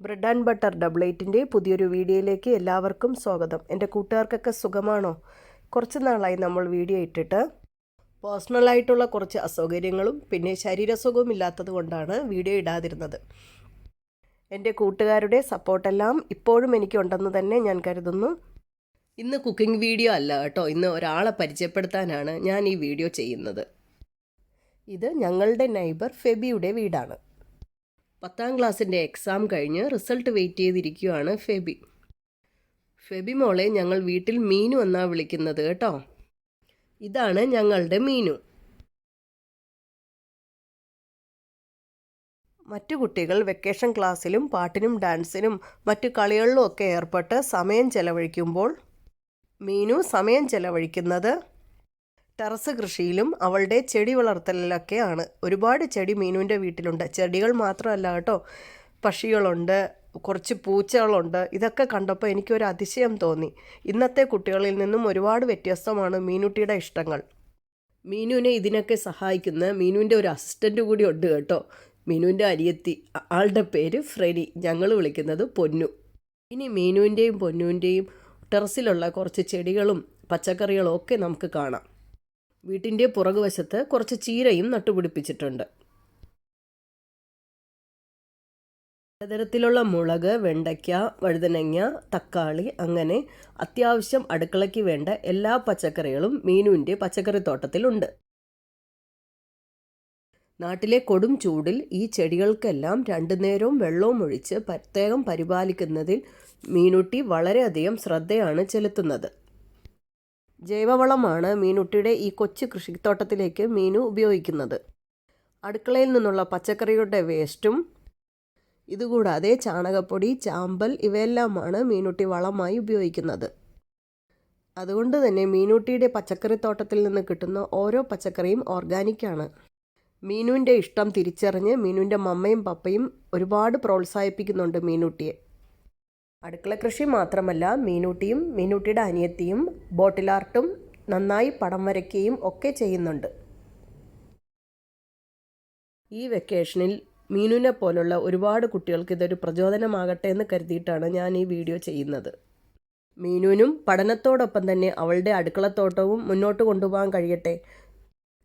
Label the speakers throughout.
Speaker 1: Bread and butter ഡബ്ലേറ്റിന്റെ പുതിയൊരു വീഡിയോയിലേക്ക് എല്ലാവർക്കും സ്വാഗതം. എന്റെ കൂട്ടുകാർക്കൊക്കെ സുഖമാണോ? കുറച്ച് നാളായി നമ്മൾ വീഡിയോ ഇട്ടിട്ട് പേഴ്സണലായിട്ടുള്ള കുറച്ച് അസൗകര്യങ്ങളും പിന്നെ ശരീരസുഖവും ഇല്ലാത്തത് കൊണ്ടാണ് വീഡിയോ ഇടാതിരുന്നത്. എന്റെ കൂട്ടുകാരുടെ സപ്പോർട്ടെല്ലാം ഇപ്പോഴും എനിക്കുണ്ടെന്ന് തന്നെ ഞാൻ കരുതുന്നു. ഇന്ന് കുക്കിംഗ് വീഡിയോ അല്ല കേട്ടോ. ഇന്ന് ഒരാളെ പരിചയപ്പെടുത്താനാണ് ഞാൻ ഈ വീഡിയോ ചെയ്യുന്നത്. ഇത് ഞങ്ങളുടെ നൈബർ ഫെബിയുടെ വീടാണ്. പത്താം ക്ലാസ്സിന്റെ എക്സാം കഴിഞ്ഞ് റിസൾട്ട് വെയിറ്റ് ചെയ്തിരിക്കുകയാണ് ഫെബി. ഫെബി മോളെ ഞങ്ങൾ വീട്ടിൽ മീനു എന്നാണ് വിളിക്കുന്നത് കേട്ടോ. ഇതാണ് ഞങ്ങളുടെ മീനു. മറ്റു കുട്ടികൾ വെക്കേഷൻ ക്ലാസ്സിലും പാട്ടിനും ഡാൻസിനും മറ്റു കളികളിലും ഒക്കെ ഏർപ്പെട്ട് സമയം ചെലവഴിക്കുമ്പോൾ മീനു സമയം ചെലവഴിക്കുന്നത് ടെറസ് കൃഷിയിലും അവളുടെ ചെടി വളർത്തലിലൊക്കെയാണ് ഒരുപാട് ചെടി മീനുവിന്റെ വീട്ടിലുണ്ട്. ചെടികൾ മാത്രമല്ല കേട്ടോ പക്ഷികളുണ്ട് കുറച്ച് പൂച്ചകളുണ്ട്. ഇതൊക്കെ കണ്ടപ്പോൾ എനിക്കൊരു അതിശയം തോന്നി. ഇന്നത്തെ കുട്ടികളിൽ നിന്നും ഒരുപാട് വ്യത്യസ്തമാണ് മീനുട്ടിയുടെ ഇഷ്ടങ്ങൾ. മീനുവിനെ ഇതിനൊക്കെ സഹായിക്കുന്ന മീനുവിന്റെ ഒരു അസിസ്റ്റന്റ് കൂടി ഉണ്ട് കേട്ടോ. മീനുവിന്റെ അരിയത്തി ആളുടെ പേര് ഫ്രെഡി. ഞങ്ങൾ വിളിക്കുന്നത് പൊന്നു. ഇനി മീനുവിന്റെയും പൊന്നുവിന്റെയും ടെറസിലുള്ള കുറച്ച് ചെടികളും പച്ചക്കറികളും ഒക്കെ നമുക്ക് കാണാം. വീട്ടിന്റെ പുറകുവശത്ത് കുറച്ച് ചീരയും നട്ടുപിടിപ്പിച്ചിട്ടുണ്ട്. പലതരത്തിലുള്ള മുളക് വെണ്ടയ്ക്ക വഴുതനങ്ങ തക്കാളി അങ്ങനെ അത്യാവശ്യം അടുക്കളയ്ക്ക് വേണ്ട എല്ലാ പച്ചക്കറികളും മീനുവിന്റെ പച്ചക്കറി തോട്ടത്തിലുണ്ട് നാട്ടിലെ കൊടും ചൂടിൽ ഈ ചെടികൾക്കെല്ലാം രണ്ടു നേരവും വെള്ളവും ഒഴിച്ച് പ്രത്യേകം പരിപാലിക്കുന്നതിൽ മീനുട്ടി വളരെയധികം ശ്രദ്ധയാണ് ചെലുത്തുന്നത്. ജൈവവളമാണ് മീനുട്ടിയുടെ ഈ കൊച്ചു കൃഷിത്തോട്ടത്തിലേക്ക് മീനു ഉപയോഗിക്കുന്നത്. അടുക്കളയിൽ നിന്നുള്ള പച്ചക്കറിയുടെ വേസ്റ്റും ഇതുകൂടാതെ ചാണകപ്പൊടി ചാമ്പൽ ഇവയെല്ലാമാണ് മീനുട്ടി വളമായി ഉപയോഗിക്കുന്നത്. അതുകൊണ്ട് തന്നെ മീനുട്ടിയുടെ പച്ചക്കറിത്തോട്ടത്തിൽ നിന്ന് കിട്ടുന്ന ഓരോ പച്ചക്കറിയും ഓർഗാനിക്കാണ് മീനുവിന്റെ ഇഷ്ടം തിരിച്ചറിഞ്ഞ് മീനുവിന്റെ മമ്മയും പപ്പയും ഒരുപാട് പ്രോത്സാഹിപ്പിക്കുന്നുണ്ട് മീനുട്ടിയെ. അടുക്കള കൃഷി മാത്രമല്ല മീനൂട്ടിയും മീനൂട്ടിയുടെ അനിയത്തിയും ബോട്ടിൽ ആർട്ടും നന്നായി പടം വരയ്ക്കുകയും ഒക്കെ ചെയ്യുന്നുണ്ട്. ഈ വെക്കേഷനിൽ മീനുവിനെ പോലുള്ള ഒരുപാട് കുട്ടികൾക്ക് ഇതൊരു പ്രചോദനമാകട്ടെ എന്ന് കരുതിയിട്ടാണ് ഞാൻ ഈ വീഡിയോ ചെയ്യുന്നത്. മീനുവിനും പഠനത്തോടൊപ്പം തന്നെ അവളുടെ അടുക്കളത്തോട്ടവും മുന്നോട്ട് കൊണ്ടുപോകാൻ കഴിയട്ടെ.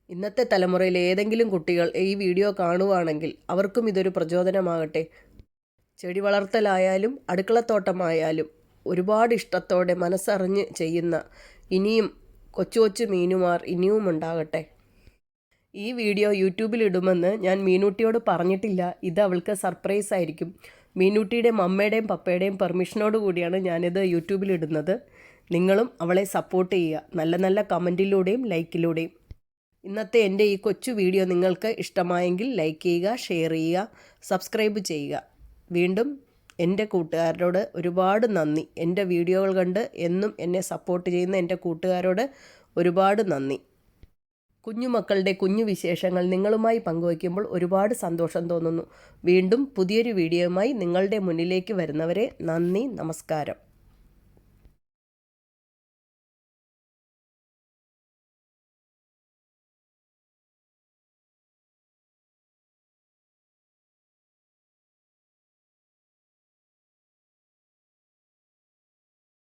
Speaker 1: ഇന്നത്തെ തലമുറയിലെ ഏതെങ്കിലും കുട്ടികൾ ഈ വീഡിയോ കാണുവാണെങ്കിൽ അവർക്കും ഇതൊരു പ്രചോദനമാകട്ടെ. ചെടി വളർത്തലായാലും അടുക്കളത്തോട്ടമായാലും ഒരുപാട് ഇഷ്ടത്തോടെ മനസ്സറിഞ്ഞ് ചെയ്യുന്ന ഇനിയും കൊച്ചു കൊച്ചു മീനുമാർ ഇനിയും ഉണ്ടാകട്ടെ. ഈ വീഡിയോ യൂട്യൂബിൽ ഇടുമെന്ന് ഞാൻ മീനൂട്ടിയോട് പറഞ്ഞിട്ടില്ല. ഇത് അവൾക്ക് സർപ്രൈസ് ആയിരിക്കും. മീനൂട്ടിയുടെ മമ്മയുടെയും പപ്പയുടെയും പെർമിഷനോട് കൂടിയാണ് ഞാനിത് യൂട്യൂബിൽ ഇടുന്നത്. നിങ്ങളും അവളെ സപ്പോർട്ട് ചെയ്യുക. നല്ല നല്ല കമന്റിലൂടെയും ലൈക്കിലൂടെയും. ഇന്നത്തെ എന്റെ ഈ കൊച്ചു വീഡിയോ നിങ്ങൾക്ക് ഇഷ്ടമായെങ്കിൽ ലൈക്ക് ചെയ്യുക ഷെയർ ചെയ്യുക സബ്സ്ക്രൈബ് ചെയ്യുക. വീണ്ടും എന്റെ കൂട്ടുകാരോട് ഒരുപാട് നന്ദി. എന്റെ വീഡിയോകൾ കണ്ട് എന്നും എന്നെ സപ്പോർട്ട് ചെയ്യുന്ന എന്റെ കൂട്ടുകാരോട് ഒരുപാട് നന്ദി. കുഞ്ഞുമക്കളുടെ കുഞ്ഞു വിശേഷങ്ങൾ നിങ്ങളുമായി പങ്കുവയ്ക്കുമ്പോൾ ഒരുപാട് സന്തോഷം തോന്നുന്നു. വീണ്ടും പുതിയൊരു വീഡിയോയുമായി നിങ്ങളുടെ മുന്നിലേക്ക് വരുന്നവരെ നന്ദി നമസ്കാരം.